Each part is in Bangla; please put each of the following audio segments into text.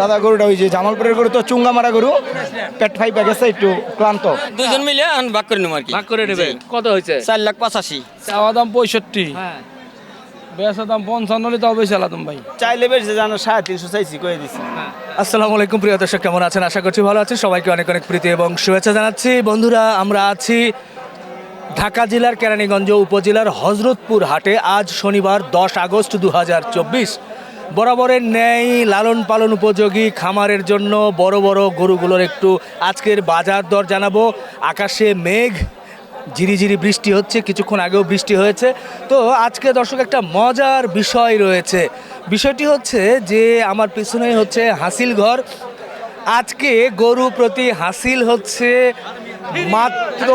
দাদা গরুটা ওই যে জামালপুরের গরু তো চুঙ্গা মারা গরু। পেট ফাইপে গেছে একটু ক্লান্ত। দুজন মিলে এখন ভাগ করে নেব আর কি। ভাগ করে নেবে। কত হয়েছে? চার লাখ পঁচাশি। চাওয়া দাম পঁয়ষট্টি। হ্যাঁ। বেচা দাম পঞ্চান্ন হলে তাও বেশি আলাদম ভাই। চাইলে বেশি জানো সাড়ে তিনশো চাইছি কয়ে দিছি। আসসালামু আলাইকুম প্রিয় দর্শক কেমন আছেন? আশা করছি ভালো আছেন। সবাইকে অনেক অনেক প্রীতি এবং শুভেচ্ছা জানাচ্ছি। বন্ধুরা আমরা আছি ঢাকা জেলার কেরানীগঞ্জ উপজেলার হজরতপুর হাটে। আজ শনিবার দশ আগস্ট দু হাজার চব্বিশ। বরাবরের ন্যায় লালন পালন উপযোগী খামারের জন্য বড় বড় গরুগুলোর একটু আজকের বাজার দর জানাব। আকাশে মেঘ ঝিরিঝিরি বৃষ্টি হচ্ছে, কিছুক্ষণ আগেও বৃষ্টি হয়েছে। তো আজকে দর্শক একটা মজার বিষয় রয়েছে। বিষয়টি হচ্ছে যে আমার পিছনেই হচ্ছে হাসিল ঘর। আজকে গরু প্রতি হাসিল হচ্ছে মাত্র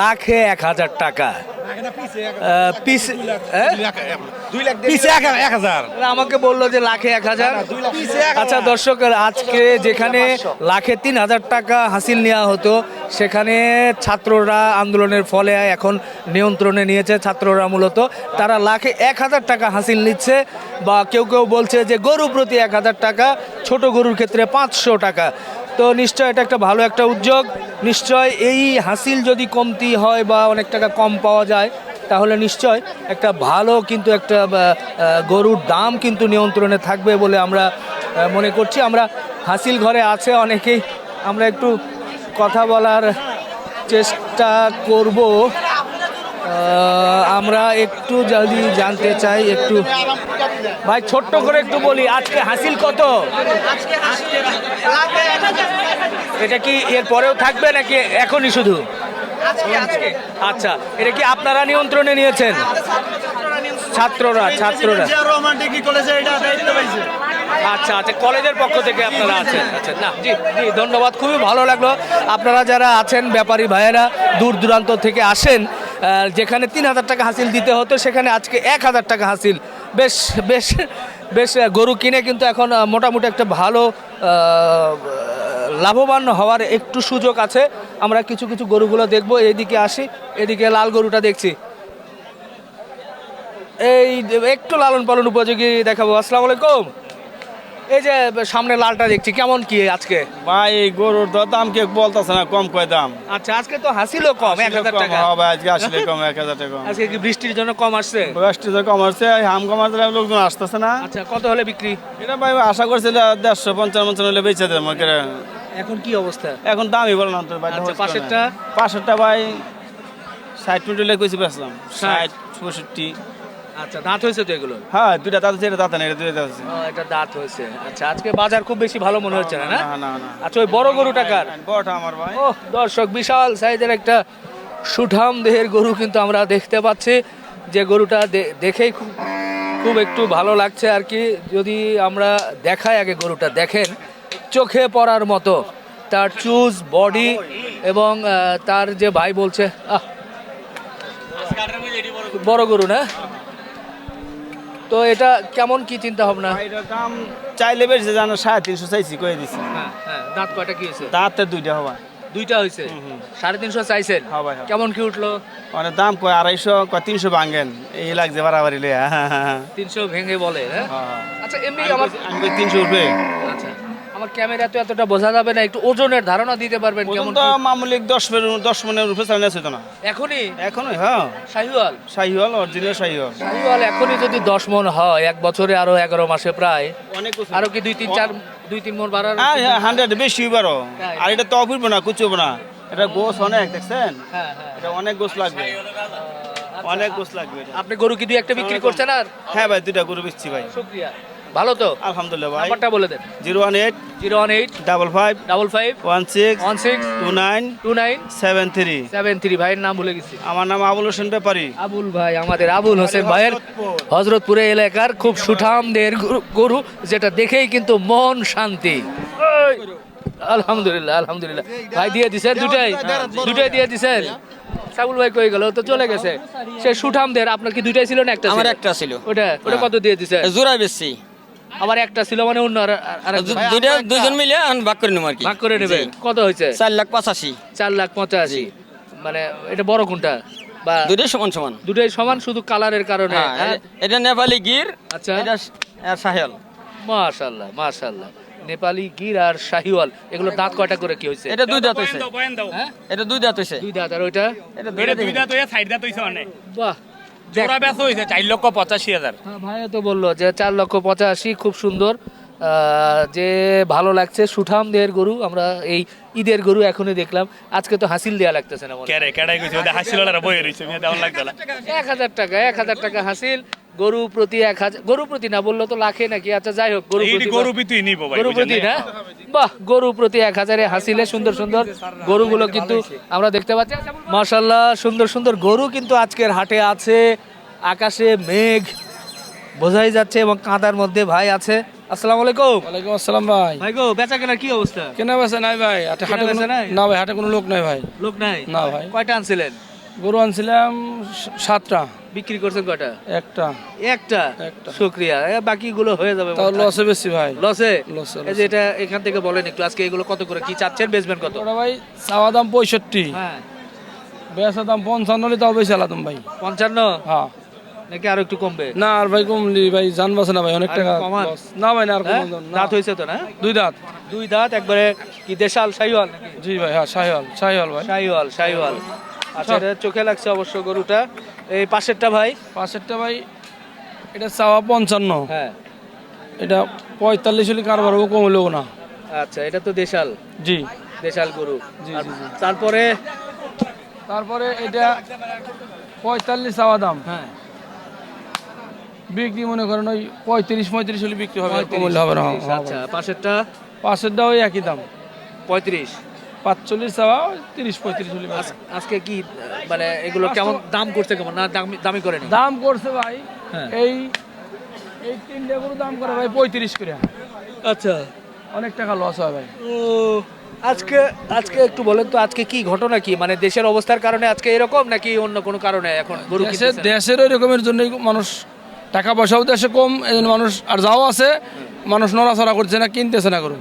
লাখে এক হাজার টাকা। আমাকে বলল যে লাখে এক হাজার। আচ্ছা দর্শক আজকে যেখানে লাখে তিন হাজার টাকা হাসিল নেওয়া হতো সেখানে ছাত্ররা আন্দোলনের ফলে এখন নিয়ন্ত্রণে নিয়েছে ছাত্ররা মূলত। তারা লাখে এক হাজার টাকা হাসিল নিচ্ছে বা কেউ কেউ বলছে যে গরু প্রতি এক হাজার টাকা ছোট গরুর ক্ষেত্রে পাঁচশো টাকা। তো নিশ্চয় এটা একটা ভালো একটা উদ্যোগ। নিশ্চয় এই হাসিল যদি কমতি হয় বা অনেক টাকা কম পাওয়া যায়, তাহলে নিশ্চয় একটা ভালো কিন্তু একটা গরুর দাম কিন্তু নিয়ন্ত্রণে থাকবে বলে আমরা মনে করছি। আমরা হাসিল ঘরে আছে অনেকেই। আমরা একটু কথা বলার চেষ্টা করব। আমরা একটু যদি জানতে চাই, একটু ভাই, ছোট্ট করে একটু বলি, আজকে হাসিল কত? এটা কি এর পরেও থাকবে নাকি এখনই শুধু? আচ্ছা এটা কি আপনারা নিয়ন্ত্রণে নিয়েছেন? ছাত্ররা ছাত্ররা। আচ্ছা আচ্ছা কলেজের পক্ষ থেকে আপনারা আছেন। আচ্ছা না, জি জি, ধন্যবাদ, খুবই ভালো লাগল। আপনারা যারা আছেন, ব্যাপারী ভাইয়েরা, দূর দূরান্ত থেকে আসেন যেখানে তিন হাজার টাকা হাসিল দিতে হতো, সেখানে আজকে এক হাজার টাকা হাসিল। বেশ বেশ বেশ গরু কিনে কিন্তু এখন মোটামুটি একটা ভালো লাভবান হওয়ার একটু সুযোগ আছে। আমরা কিছু কিছু গরুগুলো দেখব এইদিকে আসি, এদিকে লাল গরুটা দেখছি। এই, একটু লালন পালন উপযোগী দেখাবো। আসসালামু আলাইকুম। এই যে সামনে লালটা দেখছি কেমন কি আজকে? ভাই এই গরুর তো দাম কে বলতেছে না কম কয় দাম। আচ্ছা আজকে তো হাসিলও কম এক হাজার টাকা। হবে আজকে আসলে কম এক হাজার টাকা আজকে কি বৃষ্টির জন্য কম আসছে? বৃষ্টি তো কম আসছে হাম কম আসলে লোকজন আসতেছে না। আচ্ছা কত হলে বিক্রি? এটা ভাই আশা করছিল দেড়শো পঞ্চান্ন পঞ্চান্ন হলে বেঁচে দেবো এখন কি অবস্থা? এখন দামই বলো না তো ভাই আচ্ছা, পাশেরটা? পাশেরটা ভাই ষাট মিনিট হলে কইছি বেচলাম। ষাট। ষাট পঁয়ষট্টি। আচ্ছা দাঁত হয়েছে তো এগুলো হ্যাঁ দুইটা দাঁত আছে এটা দাঁত নেই এটা দুইটা দাঁত আছে ও, এটা দাঁত হয়েছে। আচ্ছা আজকে বাজার খুব বেশি ভালো মনে হচ্ছে না না? না না না। আচ্ছা ওই বড় গরু টাকার বড়টা আমার ভাই। ও দর্শক বিশাল সাইজের একটা সুঠাম দেহের গরু কিন্তু আমরা দেখতে পাচ্ছি। যে গরুটা দেখেই খুব খুব একটু ভালো লাগছে আর কি। যদি আমরা দেখাই আগে গরুটা দেখেন চোখে পড়ার মতো। তার চুজ বডি এবং তার যে ভাই বলছে আহ বড় গরু না? তো এটা কেমন কি চিন্তা ভাবনা? এটা দাম চাইলে বেশি জানো সাড়ে তিনশো চাইছি কয়ে দিছি। হ্যাঁ হ্যাঁ দাঁত কয়টা কি হয়েছে? দাঁতে দুইটা হবা। দুইটা হয়েছে? সাড়ে তিনশো চাইছেন? হ্যাঁ হ্যাঁ। কেমন কি উঠল? মানে দাম কয় আড়াইশো কয় তিনশো ভাঙেন। এই লাগছে বাড়াবাড়ি তিনশো ভেঙে বলে হ্যাঁ? আচ্ছা এমনি আমার তিনশো উঠবে? আচ্ছা। আমার ক্যামেরা তো এতটা বোঝা যাবে না একটু ওজনের ধারণা দিতে পারবেন কেমন তো মামুলিক দশ মিনিট দশ মিনিটের উপরে চালিয়ে আছে না? এখনই? এখনই হ্যাঁ। শাহিওয়াল? শাহিওয়াল অরিজিনাল শাহিওয়াল। শাহিওয়াল এখনই যদি দশ মন হয় এক বছরে আরও এগারো মাসে প্রায় অনেক আরও কি দুই তিন চার দুই তিন মন বাড়ার হান্ড্রেড বেশি বারো তাই। আর এটা তো অফিরবো না কুচবো না। এটা গোস অনেক দেখছেন? হ্যাঁ হ্যাঁ। এটা অনেক গোস লাগবে। অনেক গোস লাগবে আপনি গরু কি দুই একটা বিক্রি করছেন আর? হ্যাঁ ভাই দুইটা গরু বেচছি ভাই। শুক্রিয়া। ভালো তো? আলহামদুলিল্লাহ ভাই। নাম্বারটা বলে দেন। Zero one eight zero one eight double five double five one six one six two nine two nine seven three seven three ভাইয়ের নাম ভুলে গেছি। আমার নাম আবুল হোসেন ব্যাপারী। আবুল ভাই আমাদের আবুল হোসেন ভাইয়ের হজরতপুরে। এলাকার খুব সুঠামদের গরু- যেটা দেখেই কিন্তু মন শান্তি। আলহামদুলিল্লাহ আলহামদুলিল্লাহ। ভাই দিয়ে দিছেন দুটাই? দুটাই দিয়ে দিছেন? সাবুল ভাই কই গেল? তো চলে গেছে। সে সুঠামদের আপনার কি দুইটাই ছিল না একটা আমার ছিল? একটা ছিল। ওটা ওটা কত দিয়ে দিছে জোড়া বেশি আবার একটা ছিল মানে অন্য। দুইটা দুজন মিলে ভাগ করে নেব আর কি। ভাগ করে নেবে। কত হয়েছে? চার লাখ পঁচাশি। চার লাখ পঁচাশি। মানে এটা বড় কোনটা? বা দুইটাই সমান সমান। দুটাই সমান শুধু কালারের কারণে? হ্যাঁ হ্যাঁ? এটা নেপালি গির আচ্ছা। এটা আর সাহেল মাশাল্লাহ মাশাল্লাহ। নেপালি গির আর শাহিওয়াল এগুলো দাঁত কয়টা করে কি হয়েছে? এটা দুই দাঁত হয়েছে। হ্যাঁ? এটা দুই দাঁত হয়েছে। দুই দাঁত আর ওইটা? এটা দুই দাঁত হয়ে সাইড দাঁত হয়েছে অনেক। বাহ জোড়া ব্যাস হয়েছে চার লক্ষ পঁচাশি হাজার। হ্যাঁ, ভাইয়া তো বলল যে চার লক্ষ পঁচাশি খুব সুন্দর। যে ভালো লাগছে সুঠাম দেহের গরু আমরা এই ঈদের গরু এখনই দেখলাম। আজকে তো হাসিল দেওয়া লাগতেছে না কেড়াই লাগতো এক হাজার টাকা এক হাজার টাকা হাসিল গরু প্রতি এক হাজার গরু প্রতি না বলল তো লাখে নাকি। আচ্ছা যাই হোক গরু প্রতি গরু বিতুই নিব ভাই গরু প্রতি না? বাহ গরু প্রতি এক হাজারে হাসিলে সুন্দর সুন্দর গরুগুলো কিন্তু আমরা দেখতে পাচ্ছি। মাশাল্লাহ সুন্দর সুন্দর গরু কিন্তু আজকের হাটে আছে। আকাশে মেঘ বোঝাই যাচ্ছে এবং কাঁদার মধ্যে ভাই আছে। আসসালামু আলাইকুম। ওয়ালাইকুম আসসালাম ভাই। ভাই গো বেচা কেনার কি অবস্থা? কেনা বেচা নাই ভাই হাটে হাটে বেচা নাই? না ভাই হাটে কোনো লোক নাই ভাই। লোক নাই? না ভাই। কয়টা আনছিলেন? গরু আনছিলাম সাতটা। বিক্রি করছেন কয়টা? একটা। একটা? একটা। শুক্রিয়া। এ, বাকিগুলো হয়ে যাবে তাও লসে বেশি ভাই। লসে লসে, এই যে এটা এখান থেকে বলেন একটু আজকে এগুলো কত করে কি চাচ্ছেন বেচবেন কত? ওটা ভাই চাওয়া দাম পঁয়ষট্টি। হ্যাঁ। বেচা দাম পঞ্চান্ন হলে তাও বেশি আলাদম ভাই। পঞ্চান্ন? হ্যাঁ। নাকি আরও একটু কমবে? না আর ভাই কমলি ভাই জান বাসে না ভাই অনেক টাকা না ভাই না আর হ্যাঁ? কমান দাঁত হয়েছে তো না? দুই দাঁত। দুই দাঁত একবারে কি দেশাল শাহিওয়াল জি ভাই হ্যাঁ শাহিওয়াল শাহিওয়াল ভাই। শাহিওয়াল শাহিওয়াল। আচ্ছা এটা চোখে লাগছে অবশ্য গরুটা। এই পাশেরটা ভাই? পাশেরটা ভাই এটা চাওয়া পঞ্চান্ন। হ্যাঁ। এটা পঁয়তাল্লিশ হলে কারবার হব কম হলেও না। আচ্ছা এটা তো দেশাল। জি। দেশাল গরু। জি। তারপরে? তারপরে এটা পঁয়তাল্লিশ চাওয়া দাম। হ্যাঁ। বিক্রি মনে করেন ওই পঁয়ত্রিশ পঁয়ত্রিশ হলে বিক্রি হবে আর হবে না আচ্ছা পাশেরটা? পাশেরটা ওই একই দাম। পঁয়ত্রিশ। পাঁচচল্লিশ চাওয়া তিরিশ পঁয়ত্রিশ হলে আজকে কি মানে এগুলো কেমন দাম করছে কেমন? না দামি করেনি দাম করছে ভাই হ্যাঁ। এই এই তিনটে গরু দাম করে ভাই পঁয়ত্রিশ করে। আচ্ছা। অনেক টাকা লস হয় ভাই। ও আজকে আজকে একটু বলেন তো আজকে কি ঘটনা কি? মানে দেশের অবস্থার কারণে আজকে এরকম নাকি অন্য কোনো কারণে এখন গরু দেশের কিনতেছেন? দেশের ওই রকমের জন্য মানুষ টাকা পয়সাও দেশে কম এই জন্য মানুষ আর যাও আছে মানুষ নড়াচড়া করছে না কিনতেছে না গরু।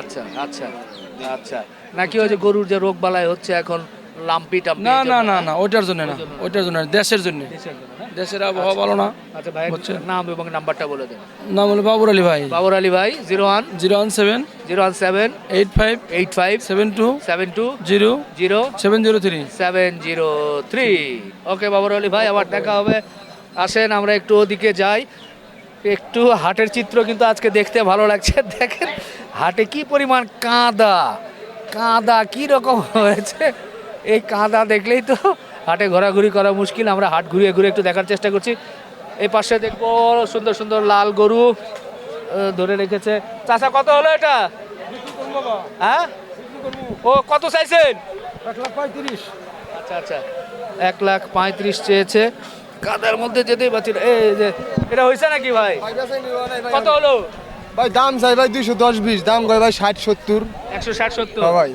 আচ্ছা আচ্ছা আচ্ছা। নাকি ওই যে গরুর যে রোগ বালাই হচ্ছে এখন লাম্পি টাম্পি না না না না ওইটার জন্য না ওইটার জন্য না, দেশের জন্য। দেশের হ্যাঁ? আবহাওয়া ভালো না আচ্ছা ভাই হচ্ছে। নাম এবং নাম্বারটা বলে দেন। নাম হলো বাবুর আলী ভাই। বাবর আলী ভাই zero one zero one seven zero one seven eight five eight five seven two seven two zero zero seven zero three. Seven zero three. Okay Babar Ali ভাই আবার দেখা হবে। আসেন আমরা একটু ওদিকে যাই। একটু হাটের চিত্র কিন্তু আজকে দেখতে ভালো লাগছে। দেখেন হাটে কি পরিমাণ কাঁদা। কাঁদা কি রকম হয়েছে? এই কাঁদা দেখলেই তো হাটে ঘোরাঘুরি করা মুশকিল। আমরা হাট ঘুরিয়ে ঘুরে একটু দেখার চেষ্টা করছি। এই পাশে দেখব সুন্দর সুন্দর লাল গরু ধরে রেখেছে। চাচা কত হলো এটা? হ্যাঁ? ও কত চাইছেন? এক লাখ পঁয়ত্রিশ। আচ্ছা আচ্ছা। এক লাখ পঁয়ত্রিশ চেয়েছে। কাদার মধ্যে যেতেই পারছিল এই যে এটা হয়েছে নাকি ভাই? কত হলো? ভাই দাম চাই ভাই দুইশো দশ বিশ দাম কয় ভাই ষাট সত্তর। একশো ষাট সত্তর? হ্যাঁ ভাই।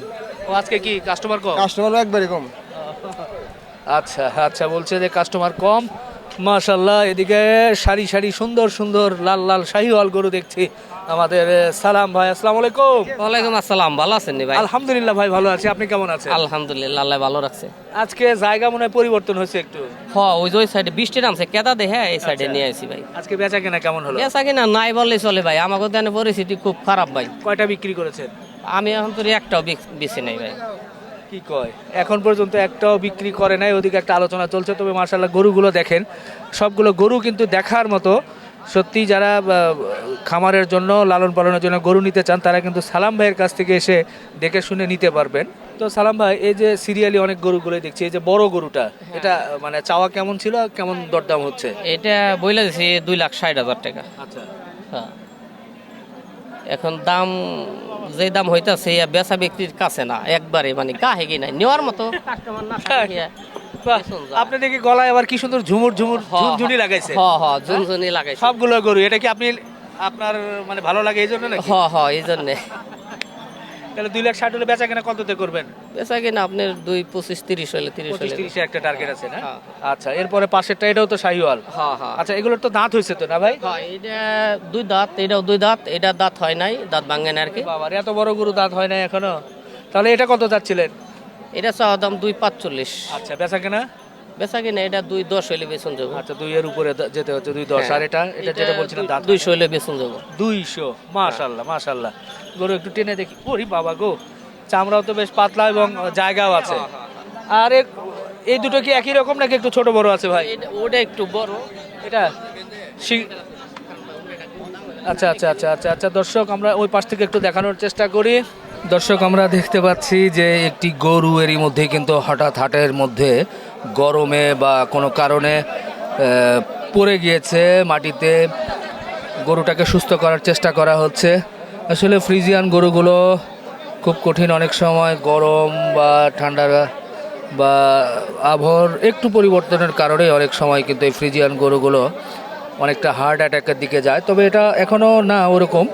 ও আজকে কি কাস্টমার কম? কাস্টমার একবারে কম। আচ্ছা আচ্ছা বলছে যে কাস্টমার কম। মাশাল্লাহ এদিকে সারি সারি সুন্দর সুন্দর লাল লাল শাহিওয়াল গরু দেখছি আমাদের সালাম ভাই আসসালামু আলাইকুম। ওয়ালাইকুম আসসালাম ভালো আছেন নি ভাই? আলহামদুলিল্লাহ ভাই ভালো আছি আপনি কেমন আছেন? আলহামদুলিল্লাহ আল্লাহ ভালো রাখছে। আজকে জায়গা মনে হয় পরিবর্তন হয়েছে একটু। হ ওই যে ওই সাইডে বৃষ্টি নামছে কেদা দেখে এই সাইডে নিয়ে আসি ভাই। আজকে বেচা কেনা কেমন হলো? বেচা কিনা নাই বললে চলে ভাই আমাকে দেনে পরিস্থিতি খুব খারাপ ভাই। কয়টা বিক্রি করেছেন? আমি এখন তো একটাও বেশি নেই ভাই। কি কয়? এখন পর্যন্ত একটাও বিক্রি করে নাই ওদিকে একটা আলোচনা চলছে তবে মার্শাল্লাহ গরুগুলো দেখেন। সবগুলো গরু কিন্তু দেখার মতো সত্যি যারা খামারের জন্য লালন পালনের জন্য গরু নিতে চান তারা কিন্তু সালাম ভাইয়ের কাছ থেকে এসে দেখে শুনে নিতে পারবেন। তো সালাম ভাই এই যে সিরিয়ালি অনেক গরুগুলো দেখছি এই যে বড় গরুটা এটা মানে চাওয়া কেমন ছিল কেমন দরদাম হচ্ছে? এটা বইলে দিছি দুই লাখ ষাট হাজার টাকা। আচ্ছা। হ্যাঁ। এখন দাম যে দাম হইতাছে বেচা ব্যক্তির কাছে না একবারে মানে গাহে কি নাই নেওয়ার মতো। কাস্টমার না বাহ, আপনি দেখি গলায় আবার কি সুন্দর ঝুমুর ঝুমুর ঝুনঝুনি লাগাইছে। হ হ ঝুনঝুনি লাগাইছে। সবগুলো গরু এটা কি আপনি আপনার মানে ভালো লাগে এই জন্য নাকি? হ হ এই জন্যে। তাহলে দুই লাখ ষাট হলে বেচা কেনা কততে করবেন? বেচা কিনা আপনার দুই পঁচিশ তিরিশ হলে তিরিশ পঁচিশ তিরিশে একটা টার্গেট আছে না? হ্যাঁ। আচ্ছা এরপরে পাশেরটা এটাও তো শাহিওয়াল। হ্যাঁ হ্যাঁ। আচ্ছা এগুলোর তো দাঁত হয়েছে তো না ভাই? হ্যাঁ এটা দুই দাঁত এটাও দুই দাঁত এটা দাঁত হয় নাই দাঁত ভাঙে না আর কি। বাবার এত বড় গরু দাঁত হয় না এখনও? তাহলে এটা কত যাচ্ছিলেন? এটা চাওয়া দাম দুই পাঁচচল্লিশ। আচ্ছা বেচা কেনা? বেচা কিনা এটা দুই দশ হইলে বেচন যাব। আচ্ছা দুই এর উপরে যেতে হচ্ছে দুই দশ। আর এটা এটা যেটা বলছিলাম দাঁত দুইশো হইলে বেচন যাব। দুইশো মাশাল্লাহ মাশাল্লাহ গরু একটু টেনে দেখি। ওরি বাবা গো চামড়াও তো বেশ পাতলা এবং জায়গাও আছে। আর এ- এই দুটো কি একই রকম নাকি একটু ছোট বড় আছে ভাই? ওটা একটু বড়। এটা আচ্ছা আচ্ছা আচ্ছা আচ্ছা আচ্ছা দর্শক আমরা ওই পাশ থেকে একটু দেখানোর চেষ্টা করি। দর্শক আমরা দেখতে পাচ্ছি যে একটি গরু এরই মধ্যে কিন্তু হঠাৎ হাটের মধ্যে গরমে বা কোনো কারণে পড়ে গিয়েছে মাটিতে। গরুটাকে সুস্থ করার চেষ্টা করা হচ্ছে। আসলে ফ্রিজিয়ান গরুগুলো খুব কঠিন অনেক সময় গরম বা ঠান্ডা বা আবহাওয়ার একটু পরিবর্তনের কারণে অনেক সময় কিন্তু এই ফ্রিজিয়ান গরুগুলো অনেকটা হার্ট অ্যাটাকের দিকে যায়। তবে এটা এখনও না ওরকম।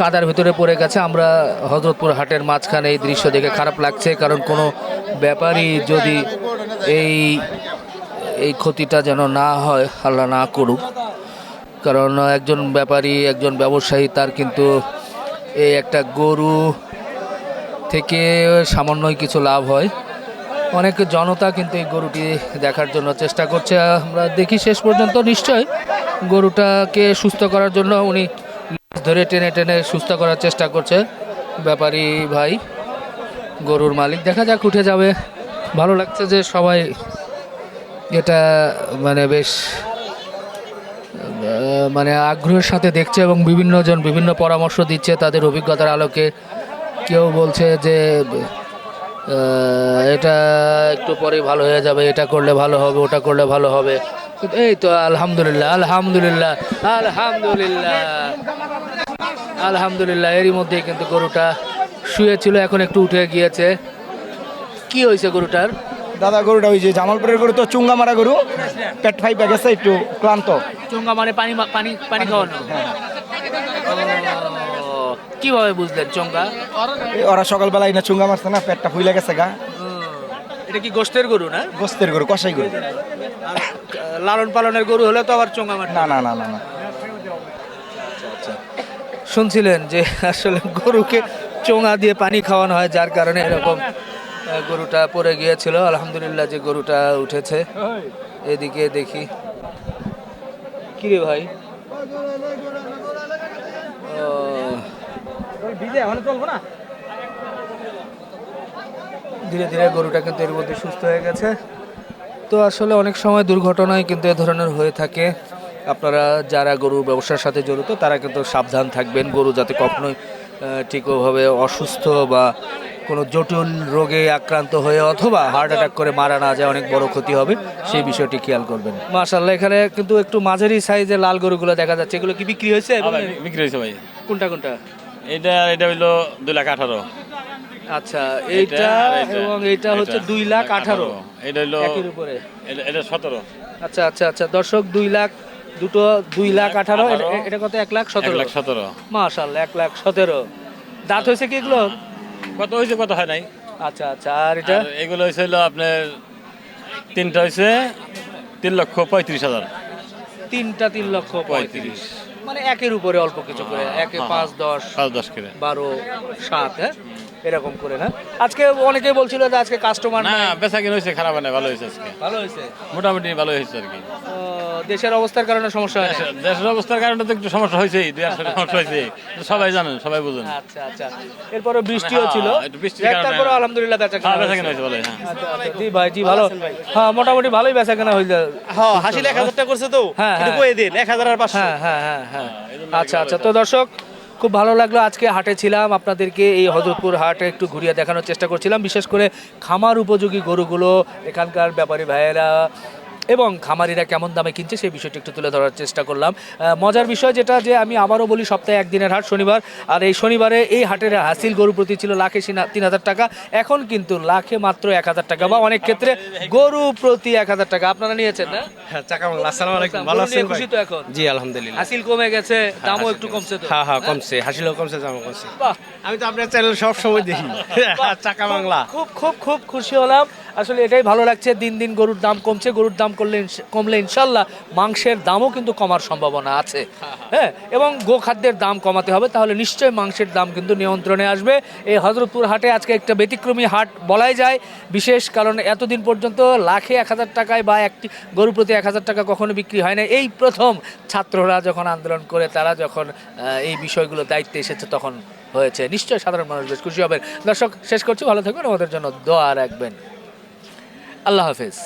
কাদার ভিতরে পড়ে গেছে। আমরা হজরতপুর হাটের মাঝখানে এই দৃশ্য দেখে খারাপ লাগছে, কারণ কোনো ব্যাপারই যদি এই এই ক্ষতিটা যেন না হয়, আল্লাহ না করুক। কারণ একজন ব্যাপারী, একজন ব্যবসায়ী, তার কিন্তু এই একটা গরু থেকে সামান্যই কিছু লাভ হয়। অনেক জনতা কিন্তু এই গরুটি দেখার জন্য চেষ্টা করছে। আমরা দেখি শেষ পর্যন্ত, নিশ্চয় গরুটাকে সুস্থ করার জন্য উনি ধরে টেনে টেনে সুস্থ করার চেষ্টা করছে ব্যাপারী ভাই, গরুর মালিক। দেখা যাক উঠে যাবে। ভালো লাগছে যে সবাই এটা মানে বেশ মানে আগ্রহের সাথে দেখছে এবং বিভিন্ন জন বিভিন্ন পরামর্শ দিচ্ছে তাদের অভিজ্ঞতার আলোকে। কেউ বলছে যে এটা একটু পরে ভালো হয়ে যাবে, এটা করলে ভালো হবে, ওটা করলে ভালো হবে। এই তো আলহামদুলিল্লাহ আলহামদুলিল্লাহ আলহামদুলিল্লাহ। আলহামদুলিল্লাহ এরই মধ্যেই কিন্তু গরুটা শুয়েছিল এখন একটু উঠে গিয়েছে। কি হয়েছে গরুটার? দাদা গরুটা ওই যে জামালপুরের গরু তো চুঙ্গা মারা গরু। পেট ফাইপে গেছে একটু ক্লান্ত। চুঙ্গা মানে পানি পানি পানি খাওয়ানো? ও, কীভাবে বুঝলেন চঙ্গা? ওরা সকালবেলা না চুঙ্গা মারছে না পেটটা ফুলে গেছে গা। এটা কি গোস্তের গরু না? গোস্তের গরু কষাই গরু। লালন পালনের গরু হলে তো আবার চঙ্গা মারতে না না না না না। শুনছিলেন যে আসলে গরুকে চোঙা দিয়ে পানি খাওয়ানো হয়, যার কারণে এরকম গরুটা পড়ে গিয়েছিল। আলহামদুলিল্লাহ যে গরুটা উঠেছে। এদিকে দেখি। কি রে ভাই ধীরে ধীরে গরুটা কিন্তু এর মধ্যে সুস্থ হয়ে গেছে। তো আসলে অনেক সময় দুর্ঘটনায় কিন্তু এ ধরনের হয়ে থাকে। আপনারা যারা গরু ব্যবসার সাথে জড়িত তারা কিন্তু সাবধান থাকবেন। গরু যাতে কখনোই ঠিকভাবে অসুস্থ বা কোনো জটিল রোগে আক্রান্ত হয়ে অথবা হার্ট অ্যাটাক করে মারা না যায় অনেক বড় ক্ষতি হবে। সেই বিষয়টি খেয়াল করবেন। মাশাল্লাহ এখানে কিন্তু একটু মাঝারি সাইজের লাল গরুগুলো দেখা যাচ্ছে। এগুলো কি বিক্রি হয়েছে? বিক্রি হয়েছে ভাই। কোনটা কোনটা? এটা এটা হইল দুই লাখ আঠারো। আচ্ছা এইটা। এবং এইটা হচ্ছে দুই লাখ আঠারো। এটা হইল একের উপরে এটা সতেরো। আচ্ছা আচ্ছা আচ্ছা। দর্শক দুই লাখ দুটো দুই লাখ আঠারো এটা- কত? এক লাখ সতেরো? লাখ সতেরো। মাশাল্লাহ এক লাখ সতেরো। দাঁত হয়েছে কি এগুলো কত হয়েছে কত হয় নাই? আচ্ছা আচ্ছা আর এটা? এগুলো হয়েছে হলো আপনার তিনটা হয়েছে তিন লক্ষ পঁয়ত্রিশ হাজার। তিনটা তিন লক্ষ পঁয়ত্রিশ। মানে একের উপরে অল্প কিছু করে একে হ্যাঁ, পাঁচ দশ পাঁচ দশ করে। বারো সাত হ্যাঁ? এরকম করে না? আজকে অনেকেই বলছিল যে আজকে কাস্টমার না বেচা কিনে হয়েছে খারাপ না ভালো হয়েছে আজকে। ভালো হয়েছে? মোটামুটি ভালো হয়েছে আর কি। দেশের অবস্থার কারণে সমস্যা হয় দেশের- অবস্থার কারণে তো একটু সমস্যা হয়েছে দুই একশো সমস্যা হয়েছে সবাই জানেন সবাই বুঝেন। আচ্ছা আচ্ছা। এরপরে বৃষ্টিও হ্যাঁ, ছিল। তারপরে আলহামদুলিল্লাহ বেচা হ্যাঁ কেনা বেচা হয়েছে। কিনে হয়েছে। ভালো হ্যাঁ। আচ্ছা, আচ্ছা, জি ভাই জি ভালো। হ্যাঁ মোটামুটি ভালোই বেচা কেনা হয়ে যায় হ্যাঁ হাসিল এক হাজার টাকা করছে তো হ্যাঁ, হ্যাঁ। কয়ে দিন এক হাজার আর পাঁচশো। হ্যাঁ হ্যাঁ হ্যাঁ হ্যাঁ। আচ্ছা আচ্ছা। তো দর্শক খুব ভালো লাগল। আজকে হাটে ছিলাম, আপনাদেরকে এই হজরতপুর হাটে একটু ঘুরিয়ে দেখানোর চেষ্টা করছিলাম। বিশেষ করে খামার উপযোগী গরুগুলো এখানকার ব্যাপারী ভাইয়েরা এবং খামারিরা কেমন দামে কিনছে সেই বিষয়টি একটু তুলে ধরার চেষ্টা করলাম। মজার বিষয় যেটা যে আমি আবারও বলি সপ্তাহে একদিনের হাট শনিবার আর এই শনিবারে এই হাটের হাসিল গরু প্রতি ছিল লাখে তিন হাজার টাকা। এখন কিন্তু লাখে মাত্র এক হাজার টাকা বা অনেক ক্ষেত্রে গরু প্রতি এক হাজার টাকা। আপনারা নিয়েছেন না? হ্যাঁ চাকা বাংলা আসসালামু আলাইকুম। গরু ভালো নিয়ে আছেন ভাই? খুশি তো এখন? জি আলহামদুলিল্লাহ। হাসিল কমে গেছে দামও একটু কমছে তো। হ্যাঁ হ্যাঁ কমছে। হাসিলও কমছে জামা কমছে। আমি তো আপনার চ্যানেল সব সময় দেখি চাকা বাংলা। খুব খুব খুব খুশি হলাম। আসলে এটাই ভালো লাগছে দিন দিন গরুর দাম কমছে গরুর দাম করলে কমলে ইনশাল্লাহ মাংসের দামও কিন্তু কমার সম্ভাবনা আছে। হ্যাঁ এবং গোখাদ্যের দাম কমাতে হবে, তাহলে নিশ্চয়ই মাংসের দাম কিন্তু নিয়ন্ত্রণে আসবে। এই হজরতপুর হাটে আজকে একটা ব্যতিক্রমী হাট বলাই যায়। বিশেষ কারণ এতদিন পর্যন্ত লাখে এক হাজার টাকায় বা একটি গরু প্রতি এক হাজার টাকা কখনো বিক্রি হয় না এই প্রথম ছাত্ররা যখন আন্দোলন করে, তারা যখন এই বিষয়গুলো দায়িত্বে এসেছে তখন হয়েছে। নিশ্চয়ই সাধারণ মানুষ বেশ খুশি হবেন দর্শক, শেষ করছি। ভালো থাকবেন। আমাদের জন্য দোয়া রাখবেন। আল্লাহ হাফেজ।